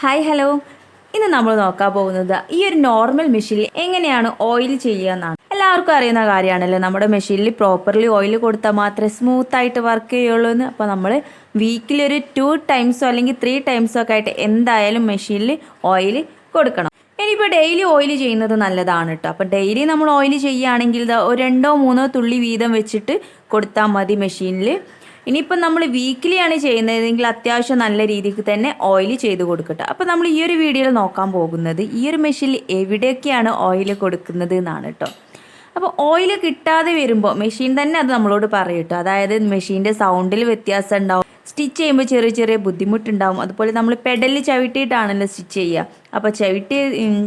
Hi hello ഇന്ന് നമ്മൾ നോക്കാൻ പോകുന്നത് ഈ ഒരു നോർമൽ മെഷീനിൽ എങ്ങനെയാണ് ഓയിൽ ചെയ്യുക എന്നാണ്. എല്ലാവർക്കും അറിയുന്ന കാര്യമാണല്ലോ. നമ്മുടെ മെഷീനിൽ പ്രോപ്പർലി ഓയിൽ കൊടുത്താൽ മാത്രമേ സ്മൂത്ത് ആയിട്ട് വർക്ക് ചെയ്യുള്ളൂ എന്ന്. അപ്പോൾ നമ്മൾ വീക്കിലി ഒരു ടു ടൈംസോ അല്ലെങ്കിൽ ത്രീ ടൈംസോ ഒക്കെ ആയിട്ട് എന്തായാലും മെഷീനിൽ ഓയിൽ കൊടുക്കണം. ഇനിയിപ്പോൾ ഡെയിലി ഓയിൽ ചെയ്യുന്നത് നല്ലതാണ് കേട്ടോ. അപ്പോൾ ഡെയിലി നമ്മൾ ഓയിൽ ചെയ്യുകയാണെങ്കിൽ ഒരു രണ്ടോ മൂന്നോ തുള്ളി വീതം വെച്ചിട്ട് കൊടുത്താൽ മതി മെഷീനിൽ ഇനിയിപ്പം നമ്മൾ വീക്കിലിയാണ് ചെയ്യുന്നതെങ്കിൽ അത്യാവശ്യം നല്ല രീതിക്ക് തന്നെ ഓയിൽ ചെയ്ത് കൊടുക്കട്ടെ. അപ്പോൾ നമ്മൾ ഈ ഒരു വീഡിയോയിൽ നോക്കാൻ പോകുന്നത് ഈ ഒരു മെഷീനിൽ എവിടെയൊക്കെയാണ് ഓയിൽ കൊടുക്കുന്നത് എന്നാണ് കേട്ടോ അപ്പോൾ ഓയിൽ കിട്ടാതെ വരുമ്പോൾ മെഷീൻ തന്നെ അത് നമ്മളോട് പറയും കേട്ടോ അതായത് മെഷീന്റെ സൗണ്ടിൽ വ്യത്യാസം ഉണ്ടാവും. സ്റ്റിച്ച് ചെയ്യുമ്പോൾ ചെറിയ ചെറിയ ബുദ്ധിമുട്ടുണ്ടാവും. അതുപോലെ നമ്മൾ പെഡലിൽ ചവിട്ടിയിട്ടാണല്ലോ സ്റ്റിച്ച് ചെയ്യുക. അപ്പോൾ ചവിട്ടി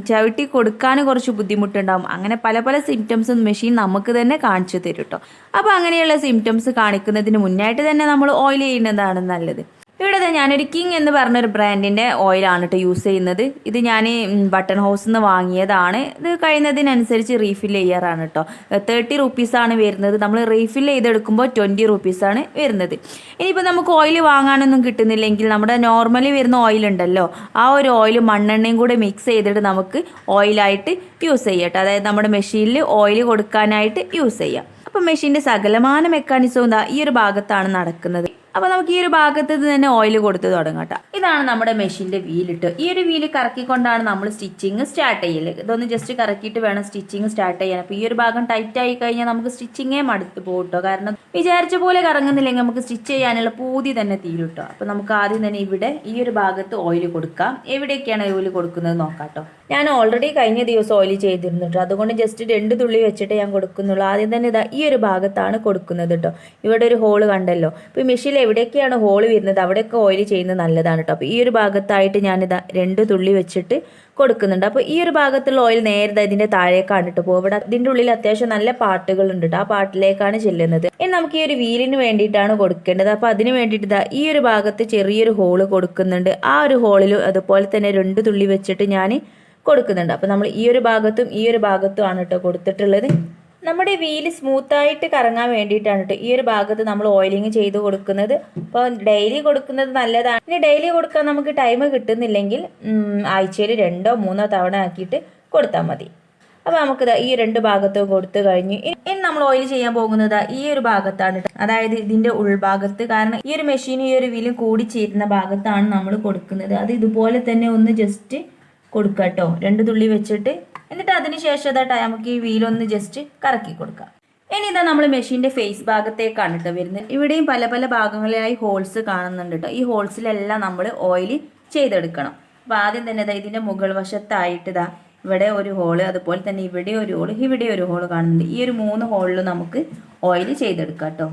ചവിട്ടി കൊടുക്കാൻ കുറച്ച് ബുദ്ധിമുട്ടുണ്ടാവും. അങ്ങനെ പല പല സിംറ്റംസും മെഷീൻ നമുക്ക് തന്നെ കാണിച്ചു തരും കേട്ടോ അപ്പോൾ അങ്ങനെയുള്ള സിംറ്റംസ് കാണിക്കുന്നതിന് മുന്നായിട്ട് തന്നെ നമ്മൾ ഓയിൽ ചെയ്യുന്നതാണ് നല്ലത്. ഇവിടെ ഞാനൊരു കിങ് എന്ന് പറഞ്ഞൊരു ബ്രാൻഡിന്റെ ഓയിലാണ് കേട്ടോ യൂസ് ചെയ്യുന്നത്. ഇത് ഞാൻ ബട്ടൺ ഹൗസിൽ നിന്ന് വാങ്ങിയതാണ്. ഇത് കഴിയുന്നതിനനുസരിച്ച് റീഫിൽ ചെയ്യാറാണ് കേട്ടോ തേർട്ടി റുപ്പീസാണ് വരുന്നത്. നമ്മൾ റീഫിൽ ചെയ്തെടുക്കുമ്പോൾ ട്വന്റി റുപ്പീസാണ് വരുന്നത്. ഇനിയിപ്പോൾ നമുക്ക് ഓയിൽ വാങ്ങാനൊന്നും കിട്ടുന്നില്ലെങ്കിൽ നമ്മുടെ നോർമലി വരുന്ന ഓയിൽ ഉണ്ടല്ലോ ആ ഒരു ഓയിൽ മണ്ണെണ്ണയും കൂടെ മിക്സ് ചെയ്തിട്ട് നമുക്ക് ഓയിലായിട്ട് യൂസ് ചെയ്യാം അതായത് നമ്മുടെ മെഷീനിൽ ഓയിൽ കൊടുക്കാനായിട്ട് യൂസ് ചെയ്യാം. അപ്പോൾ മെഷീന്റെ സകലമാന മെക്കാനിസവും ഈ ഒരു ഭാഗത്താണ് നടക്കുന്നത്. അപ്പോൾ നമുക്ക് ഈ ഒരു ഭാഗത്ത് തന്നെ ഓയിൽ കൊടുത്ത് തുടങ്ങാം കേട്ടോ ഇതാണ് നമ്മുടെ മെഷീന്റെ വീലിട്ട് ഈ ഒരു വീൽ കറക്കിക്കൊണ്ടാണ് നമ്മൾ സ്റ്റിച്ചിങ് സ്റ്റാർട്ട് ചെയ്യൽ. ഇതൊന്ന് ജസ്റ്റ് കറക്കിയിട്ട് വേണം സ്റ്റിച്ചിങ് സ്റ്റാർട്ട് ചെയ്യാൻ. അപ്പോൾ ഈ ഒരു ഭാഗം ടൈറ്റ് ആയി കഴിഞ്ഞാൽ നമുക്ക് സ്റ്റിച്ചിങ്ങേ മടുത്ത് പോകട്ടോ കാരണം വിചാരിച്ച പോലെ കറങ്ങുന്നില്ലെങ്കിൽ നമുക്ക് സ്റ്റിച്ച് ചെയ്യാനുള്ള പൂതി തന്നെ തീരുട്ടോ അപ്പോൾ നമുക്ക് ആദ്യം തന്നെ ഇവിടെ ഈ ഒരു ഭാഗത്ത് ഓയിൽ കൊടുക്കാം. എവിടെയൊക്കെയാണ് ഓയിൽ കൊടുക്കുന്നത് നോക്കാം കേട്ടോ ഞാൻ ഓൾറെഡി കഴിഞ്ഞ ദിവസം ഓയിൽ ചെയ്തിരുന്നു കേട്ടോ അതുകൊണ്ട് ജസ്റ്റ് രണ്ട് തുള്ളി വെച്ചിട്ട് ഞാൻ കൊടുക്കുന്നുള്ളൂ. ആദ്യം തന്നെ ഇതാ ഈ ഒരു ഭാഗത്താണ് കൊടുക്കുന്നത് കേട്ടോ ഇവിടെ ഒരു ഹോൾ കണ്ടല്ലോ. ഇപ്പോൾ മെഷീനിൽ എവിടെയൊക്കെയാണ് ഹോൾ വരുന്നത്. അവിടെയൊക്കെ ഓയിൽ ചെയ്യുന്നത് നല്ലതാണ് കേട്ടോ അപ്പോൾ ഈ ഒരു ഭാഗത്തായിട്ട് ഞാനിതാ രണ്ട് തുള്ളി വെച്ചിട്ട് കൊടുക്കുന്നുണ്ട്. അപ്പോൾ ഈ ഒരു ഭാഗത്തുള്ള ഓയിൽ നേരത്തെ ഇതിന്റെ താഴേക്കാണ് കേട്ടോ പോകും ഇവിടെ ഇതിന്റെ ഉള്ളിൽ അത്യാവശ്യം നല്ല പാട്ടുകളുണ്ട് ആ പാട്ടിലേക്കാണ് ചെല്ലുന്നത്. ഇനി നമുക്ക് ഈ ഒരു വീലിന് വേണ്ടിയിട്ടാണ് കൊടുക്കേണ്ടത്. അപ്പോൾ അതിന് വേണ്ടിയിട്ട് ഇതാ ഈ ഒരു ഭാഗത്ത് ചെറിയൊരു ഹോൾ കൊടുക്കുന്നുണ്ട്. ആ ഒരു ഹോളിൽ അതുപോലെ തന്നെ രണ്ട് തുള്ളി വെച്ചിട്ട് ഞാൻ കൊടുക്കുന്നുണ്ട്. അപ്പോൾ നമ്മൾ ഈ ഒരു ഭാഗത്തും ഈ ഒരു ഭാഗത്തും ആണ് കേട്ടോ കൊടുത്തിട്ടുള്ളത്. നമ്മുടെ വീൽ സ്മൂത്തായിട്ട് കറങ്ങാൻ വേണ്ടിയിട്ടാണ് കേട്ടോ ഈ ഒരു ഭാഗത്ത് നമ്മൾ ഓയിലിംഗ് ചെയ്ത് കൊടുക്കുന്നത്. അപ്പോൾ ഡെയിലി കൊടുക്കുന്നത് നല്ലതാണ്. ഇനി ഡെയിലി കൊടുക്കാൻ നമുക്ക് ടൈം കിട്ടുന്നില്ലെങ്കിൽ ആഴ്ചയിൽ രണ്ടോ മൂന്നോ തവണ ആക്കിയിട്ട് കൊടുത്താൽ മതി. അപ്പോൾ നമുക്ക് ഈ രണ്ട് ഭാഗത്തും കൊടുത്തു കഴിഞ്ഞു ഇനി നമ്മൾ ഓയിൽ ചെയ്യാൻ പോകുന്നത് ഈ ഒരു ഭാഗത്താണ്. അതായത് ഇതിന്റെ ഉൾഭാഗത്ത്. കാരണം ഈ ഒരു മെഷീൻ ഈ ഒരു വീലും കൂടി ചേരുന്ന ഭാഗത്താണ് നമ്മൾ കൊടുക്കുന്നത്. അത് ഇതുപോലെ തന്നെ ഒന്ന് ജസ്റ്റ് കൊടുക്കുക കേട്ടോ. രണ്ട് തുള്ളി വെച്ചിട്ട് എന്നിട്ട് അതിന് ശേഷം ഇതാ നമുക്ക് ഈ വീലൊന്ന് ജസ്റ്റ് കറക്കി കൊടുക്കാം. ഇനി ഇതാ നമ്മൾ മെഷീന്റെ ഫേസ് ഭാഗത്തേക്കാണ് കേട്ടോ വരുന്നത്. ഇവിടെയും പല പല ഭാഗങ്ങളിലായി ഹോൾസ് കാണുന്നുണ്ട് കേട്ടോ ഈ ഹോൾസിലെല്ലാം നമ്മൾ ഓയിൽ ചെയ്തെടുക്കണം. അപ്പോൾ ആദ്യം തന്നെ ഇതാ ഇതിന്റെ മുകൾ വശത്തായിട്ട് ഇതാ ഇവിടെ ഒരു ഹോൾ അതുപോലെ തന്നെ ഇവിടെ ഒരു ഹോൾ ഇവിടെ ഒരു ഹോൾ കാണുന്നുണ്ട്. ഈ ഒരു മൂന്ന് ഹോളിൽ നമുക്ക് ഓയിൽ ചെയ്തെടുക്കാം കേട്ടോ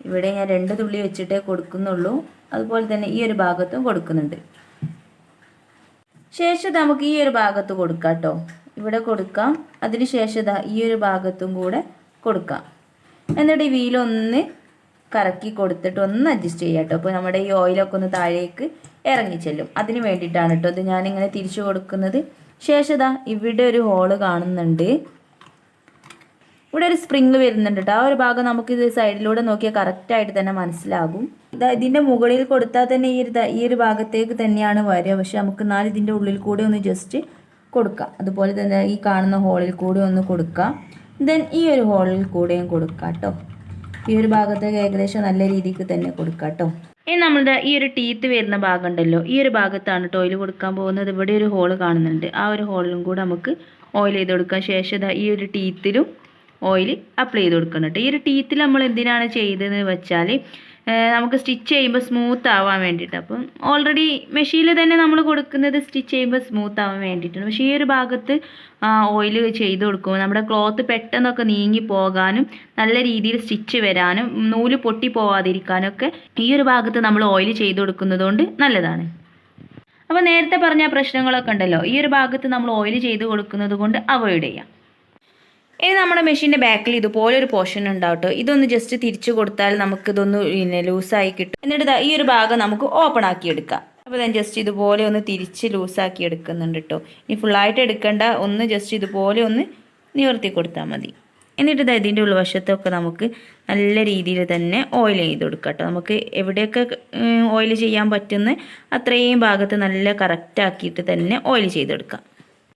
ഇവിടെ ഞാൻ രണ്ട് തുള്ളി വെച്ചിട്ടേ കൊടുക്കുന്നുള്ളൂ. അതുപോലെ തന്നെ ഈ ഒരു ഭാഗത്തും കൊടുക്കുന്നുണ്ട്. ശേഷം നമുക്ക് ഈ ഒരു ഭാഗത്ത് കൊടുക്കാം കേട്ടോ ഇവിടെ കൊടുക്കാം. അതിന് ശേഷം ഈ ഒരു ഭാഗത്തും കൂടെ കൊടുക്കാം. എന്നിട്ട് ഈ വീലൊന്ന് കറക്കി കൊടുത്തിട്ട് ഒന്ന് അഡ്ജസ്റ്റ് ചെയ്യാം കേട്ടോ അപ്പോൾ നമ്മുടെ ഈ ഓയിലൊക്കെ ഒന്ന് താഴേക്ക് ഇറങ്ങി ചെല്ലും. അതിന് വേണ്ടിയിട്ടാണ് കേട്ടോ ഇത് ഞാനിങ്ങനെ തിരിച്ചു കൊടുക്കുന്നത്. ശേഷം ഇതാ ഇവിടെ ഒരു ഹോൾ കാണുന്നുണ്ട്. ഇവിടെ ഒരു സ്പ്രിങ് വരുന്നുണ്ട് കേട്ടോ ആ ഒരു ഭാഗം നമുക്ക് ഇത് സൈഡിലൂടെ നോക്കിയാൽ കറക്റ്റായിട്ട് തന്നെ മനസ്സിലാകും. ഇതാ ഇതിന്റെ മുകളിൽ കൊടുത്താൽ തന്നെ ഈ ഒരു ഈ ഒരു ഭാഗത്തേക്ക് തന്നെയാണ് വരിക. പക്ഷെ നമുക്ക് നാല് ഇതിന്റെ ഉള്ളിൽ കൂടെ ഒന്ന് ജസ്റ്റ് കൊടുക്കാം. അതുപോലെ തന്നെ ഈ കാണുന്ന ഹോളിൽ കൂടെ ഒന്ന് കൊടുക്കാം. ദെൻ ഈ ഒരു ഹോളിൽ കൂടെയും കൊടുക്കാം കേട്ടോ ഈ ഒരു ഭാഗത്തേക്ക് ഏകദേശം നല്ല രീതിക്ക് തന്നെ കൊടുക്കാം കേട്ടോ ഇനി നമ്മളുടെ ഈ ഒരു ടീത്ത് വരുന്ന ഭാഗം ഉണ്ടല്ലോ. ഈ ഒരു ഭാഗത്താണ് ടോയിൽ കൊടുക്കാൻ പോകുന്നത്. ഇവിടെ ഒരു ഹോൾ കാണുന്നുണ്ട്. ആ ഒരു ഹോളിലും കൂടെ നമുക്ക് ഓയിൽ ചെയ്ത് കൊടുക്കാം. ശേഷം ഈ ഒരു ടീത്തിലും ഓയിൽ അപ്ലൈ ചെയ്ത് കൊടുക്കണം കേട്ടോ ഈ ഒരു ടീത്തിൽ നമ്മൾ എന്തിനാണ് ചെയ്തതെന്ന് വെച്ചാൽ നമുക്ക് സ്റ്റിച്ച് ചെയ്യുമ്പോൾ സ്മൂത്ത് ആവാൻ വേണ്ടിയിട്ട് അപ്പം ഓൾറെഡി മെഷീനിൽ തന്നെ നമ്മൾ കൊടുക്കുന്നത് സ്റ്റിച്ച് ചെയ്യുമ്പോൾ സ്മൂത്ത് ആവാൻ വേണ്ടിയിട്ടാണ് പക്ഷേ ഈ ഒരു ഭാഗത്ത് ഓയിൽ ചെയ്ത് കൊടുക്കുമ്പോൾ നമ്മുടെ ക്ലോത്ത് പെട്ടെന്നൊക്കെ നീങ്ങി പോകാനും നല്ല രീതിയിൽ സ്റ്റിച്ച് വരാനും നൂൽ പൊട്ടി പോവാതിരിക്കാനും ഒക്കെ ഈ ഒരു ഭാഗത്ത് നമ്മൾ ഓയിൽ ചെയ്ത് കൊടുക്കുന്നതുകൊണ്ട് നല്ലതാണ്. അപ്പോൾ നേരത്തെ പറഞ്ഞ പ്രശ്നങ്ങളൊക്കെ ഉണ്ടല്ലോ. ഈ ഒരു ഭാഗത്ത് നമ്മൾ ഓയിൽ ചെയ്ത് കൊടുക്കുന്നത് കൊണ്ട് അവോയ്ഡ് ചെയ്യാം. ഇനി നമ്മുടെ മെഷീന്റെ ബാക്കിൽ ഇതുപോലെ ഒരു പോർഷൻ ഉണ്ടാവും കേട്ടോ ഇതൊന്ന് ജസ്റ്റ് തിരിച്ചു കൊടുത്താൽ നമുക്ക് ഇതൊന്ന് പിന്നെ ലൂസായി കിട്ടും. എന്നിട്ട് ഈ ഒരു ഭാഗം നമുക്ക് ഓപ്പൺ ആക്കി എടുക്കാം അപ്പോൾ ഞാൻ ജസ്റ്റ് ഇതുപോലെ ഒന്ന് തിരിച്ച് ലൂസാക്കി എടുക്കുന്നുണ്ട് കേട്ടോ ഇനി ഫുള്ളായിട്ട് എടുക്കേണ്ട. ഒന്ന് ജസ്റ്റ് ഇതുപോലെ ഒന്ന് നിവർത്തി കൊടുത്താൽ മതി. എന്നിട്ട് ഇത് ഇതിന്റെ ഉൾവശത്തൊക്കെ നമുക്ക് നല്ല രീതിയിൽ തന്നെ ഓയിൽ ചെയ്ത് കൊടുക്കാം കേട്ടോ നമുക്ക് എവിടെയൊക്കെ ഓയിൽ ചെയ്യാൻ പറ്റുന്ന അത്രയും ഭാഗത്ത് നല്ല കറക്റ്റാക്കിയിട്ട് തന്നെ ഓയിൽ ചെയ്തെടുക്കാം.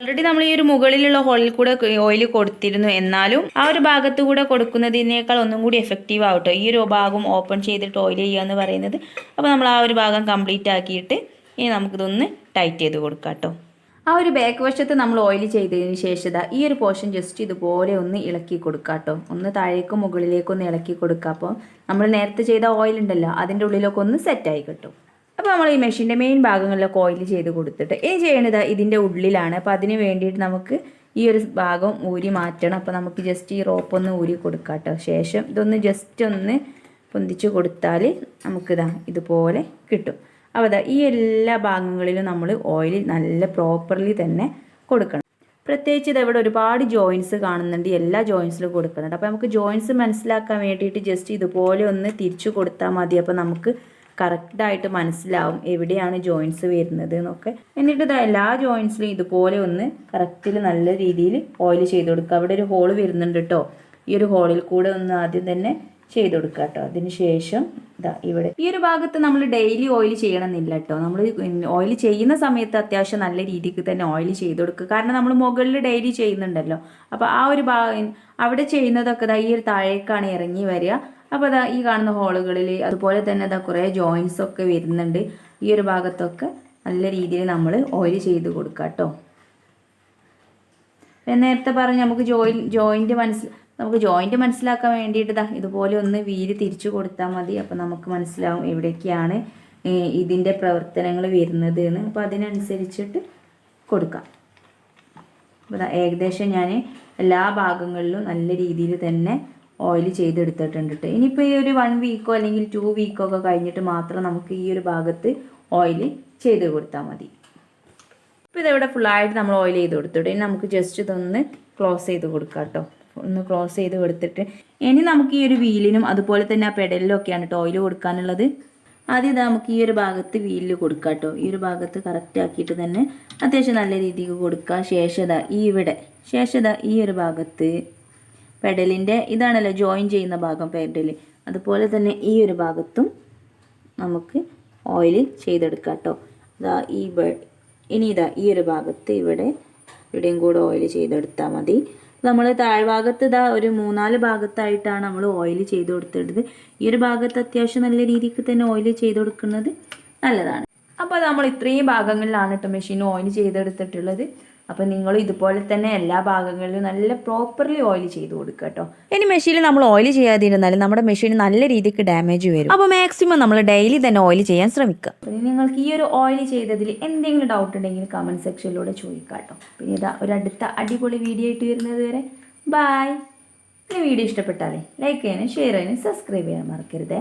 ഓൾറെഡി നമ്മൾ ഈ ഒരു മുകളിലുള്ള ഹോളിൽ കൂടെ ഓയിൽ കൊടുത്തിരുന്നു. എന്നാലും ആ ഒരു ഭാഗത്ത് കൂടെ കൊടുക്കുന്നതിനേക്കാൾ ഒന്നും കൂടി എഫക്റ്റീവ് ആവട്ടോ. ഈ ഒരു ഭാഗം ഓപ്പൺ ചെയ്തിട്ട് ഓയിൽ ചെയ്യുക എന്ന് പറയുന്നത്. അപ്പോൾ നമ്മൾ ആ ഒരു ഭാഗം കംപ്ലീറ്റ് ആക്കിയിട്ട് ഇനി നമുക്കിതൊന്ന് ടൈറ്റ് ചെയ്ത് കൊടുക്കാം കേട്ടോ. ആ ഒരു ബാക്ക് വശത്ത് നമ്മൾ ഓയിൽ ചെയ്തതിന് ശേഷം ഈ ഒരു പോർഷൻ ജസ്റ്റ് ഇതുപോലെ ഒന്ന് ഇളക്കി കൊടുക്കുക കേട്ടോ. ഒന്ന് താഴേക്കും മുകളിലേക്കും ഒന്ന് ഇളക്കി കൊടുക്കുക അപ്പോൾ നമ്മൾ നേരത്തെ ചെയ്ത ഓയിൽ ഉണ്ടല്ലോ അതിന്റെ ഉള്ളിലൊക്കെ ഒന്ന് സെറ്റായി കിട്ടും. അപ്പോൾ നമ്മൾ ഈ മെഷീന്റെ മെയിൻ ഭാഗങ്ങളിലൊക്കെ ഓയിൽ ചെയ്ത് കൊടുത്തിട്ട് ഇനി ചെയ്യണത് ഇതിന്റെ ഉള്ളിലാണ്. അപ്പോൾ അതിന് വേണ്ടിയിട്ട് നമുക്ക് ഈ ഒരു ഭാഗം ഊരി മാറ്റണം. അപ്പോൾ നമുക്ക് ജസ്റ്റ് ഈ റോപ്പ് ഒന്ന് ഊരി കൊടുക്കാം കേട്ടോ ശേഷം ഇതൊന്ന് ജസ്റ്റ് ഒന്ന് പൊന്തിച്ച് കൊടുത്താൽ നമുക്കിതാ ഇതുപോലെ കിട്ടും. അപ്പോൾ അതാ ഈ എല്ലാ ഭാഗങ്ങളിലും നമ്മൾ ഓയിൽ നല്ല പ്രോപ്പർലി തന്നെ കൊടുക്കണം. പ്രത്യേകിച്ച് ഇതവിടെ ഒരുപാട് ജോയിൻസ് കാണുന്നുണ്ട്. എല്ലാ ജോയിൻസിലും കൊടുക്കുന്നുണ്ട്. അപ്പോൾ നമുക്ക് ജോയിൻസ് മനസ്സിലാക്കാൻ വേണ്ടിയിട്ട് ജസ്റ്റ് ഇതുപോലെ ഒന്ന് തിരിച്ചു കൊടുത്താൽ മതി. അപ്പോൾ നമുക്ക് കറക്റ്റായിട്ട് മനസ്സിലാവും എവിടെയാണ് ജോയിൻസ് വരുന്നത് എന്നൊക്കെ. എന്നിട്ട് ഇതാ എല്ലാ ജോയിൻസിലും ഇതുപോലെ ഒന്ന് കറക്റ്റിൽ നല്ല രീതിയിൽ ഓയിൽ ചെയ്ത് കൊടുക്കുക. അവിടെ ഒരു ഹോൾ വരുന്നുണ്ട് കേട്ടോ ഈ ഒരു ഹോളിൽ കൂടെ ഒന്ന് ആദ്യം തന്നെ ചെയ്ത് കൊടുക്കുക കേട്ടോ അതിന് ശേഷം ഇതാ ഇവിടെ. ഈ ഒരു ഭാഗത്ത് നമ്മൾ ഡെയിലി ഓയിൽ ചെയ്യണമെന്നില്ല കേട്ടോ നമ്മൾ ഓയിൽ ചെയ്യുന്ന സമയത്ത് അത്യാവശ്യം നല്ല രീതിക്ക് തന്നെ ഓയിൽ ചെയ്ത് കൊടുക്കുക. കാരണം നമ്മൾ മുകളിൽ ഡെയിലി ചെയ്യുന്നുണ്ടല്ലോ. അപ്പോൾ ആ ഒരു ഭാഗം അവിടെ ചെയ്യുന്നതൊക്കെ ഈ ഒരു താഴേക്കാണ് ഇറങ്ങി വരിക. അപ്പോൾ അതാ ഈ കാണുന്ന ഹോളുകളിൽ അതുപോലെ തന്നെ അതാ കുറേ ജോയിൻസ് ഒക്കെ വരുന്നുണ്ട്. ഈ ഒരു ഭാഗത്തൊക്കെ നല്ല രീതിയിൽ നമ്മൾ ഓയിൽ ചെയ്ത് കൊടുക്കുക കേട്ടോ നേരത്തെ പറഞ്ഞ് നമുക്ക് ജോയിൻ ജോയിന്റ് മനസ്സിൽ നമുക്ക് ജോയിന്റ് മനസ്സിലാക്കാൻ വേണ്ടിയിട്ട് ഇതുപോലെ ഒന്ന് വീര് തിരിച്ചു കൊടുത്താൽ മതി. അപ്പോൾ നമുക്ക് മനസ്സിലാവും എവിടേക്കാണ് ഇതിന്റെ പ്രവർത്തനങ്ങൾ വരുന്നത് എന്ന്. അപ്പോൾ അതിനനുസരിച്ചിട്ട് കൊടുക്കാം. അപ്പോൾ ഏകദേശം ഞാൻ എല്ലാ ഭാഗങ്ങളിലും നല്ല രീതിയിൽ തന്നെ ഓയിൽ ചെയ്തെടുത്തിട്ടുണ്ട്. കേട്ടോ ഇനിയിപ്പോൾ ഈ ഒരു വൺ വീക്കോ അല്ലെങ്കിൽ ടു വീക്കോ ഒക്കെ കഴിഞ്ഞിട്ട് മാത്രം നമുക്ക് ഈ ഒരു ഭാഗത്ത് ഓയിൽ ചെയ്ത് കൊടുത്താൽ മതി. ഇപ്പോൾ ഇതവിടെ ഫുള്ളായിട്ട് നമ്മൾ ഓയിൽ ചെയ്ത് കൊടുത്തിട്ട് ഇനി നമുക്ക് ജസ്റ്റ് ഇതൊന്ന് ക്ലോസ് ചെയ്ത് കൊടുക്കാം കേട്ടോ ഒന്ന് ക്ലോസ് ചെയ്ത് കൊടുത്തിട്ട് ഇനി നമുക്ക് ഈ ഒരു വീലിനും അതുപോലെ തന്നെ ആ പെഡലിലും ഒക്കെയാണ് കേട്ടോ ഓയിൽ കൊടുക്കാനുള്ളത്. ആദ്യം ഇത് നമുക്ക് ഈ ഒരു ഭാഗത്ത് വീലിൽ കൊടുക്കാം കേട്ടോ ഈ ഒരു ഭാഗത്ത് കറക്റ്റ് ആക്കിയിട്ട് തന്നെ അത്യാവശ്യം നല്ല രീതിക്ക് കൊടുക്കുക ശേഷത ഈ ഇവിടെ ശേഷത ഈ ഒരു ഭാഗത്ത് പെഡലിന്റെ ഇതാണല്ലോ ജോയിൻ ചെയ്യുന്ന ഭാഗം പെഡൽ അതുപോലെ തന്നെ ഈ ഒരു ഭാഗത്തും നമുക്ക് ഓയിൽ ചെയ്തെടുക്കാം കേട്ടോ. ഇതാ ഈ ഇനി ഇതാ ഈ ഒരു ഭാഗത്ത് ഇവിടെ ഇവിടെയും കൂടെ ഓയിൽ ചെയ്തെടുത്താൽ മതി. നമ്മൾ താഴ്ഭാഗത്ത് ഇതാ ഒരു മൂന്നാൽ ഭാഗത്തായിട്ടാണ് നമ്മൾ ഓയിൽ ചെയ്ത് കൊടുത്തിട്ടത് ഈ ഒരു ഭാഗത്ത് അത്യാവശ്യം നല്ല രീതിക്ക് തന്നെ ഓയിൽ ചെയ്ത് കൊടുക്കുന്നത് നല്ലതാണ്. അപ്പോൾ നമ്മൾ ഇത്രയും ഭാഗങ്ങളിലാണ് കേട്ടോ മെഷീൻ ഓയിൽ ചെയ്തെടുത്തിട്ടുള്ളത്. അപ്പോൾ നിങ്ങൾ ഇതുപോലെ തന്നെ എല്ലാ ഭാഗങ്ങളിലും നല്ല പ്രോപ്പർലി ഓയിൽ ചെയ്ത് കൊടുക്കുക കേട്ടോ. ഇനി മെഷീനിൽ നമ്മൾ ഓയിൽ ചെയ്യാതിരുന്നാൽ നമ്മുടെ മെഷീൻ നല്ല രീതിക്ക് ഡാമേജ് വരും. അപ്പോൾ മാക്സിമം നമ്മൾ ഡെയിലി തന്നെ ഓയിൽ ചെയ്യാൻ ശ്രമിക്കുക. പിന്നെ നിങ്ങൾക്ക് ഈ ഒരു ഓയിൽ ചെയ്തതിൽ എന്തെങ്കിലും ഡൗട്ട് ഉണ്ടെങ്കിൽ കമന്റ് സെക്ഷനിലൂടെ ചോദിക്കാം കേട്ടോ. പിന്നെ ഇതാ ഒരു അടുത്ത അടിപൊളി വീഡിയോ ആയിട്ട് വരുന്നത് വരെ ബായ് ഈ വീഡിയോ ഇഷ്ടപ്പെട്ടാലേ ലൈക്ക് ചെയ്യാനും ഷെയർ ചെയ്യാനും സബ്സ്ക്രൈബ് ചെയ്യാൻ മറക്കരുതേ.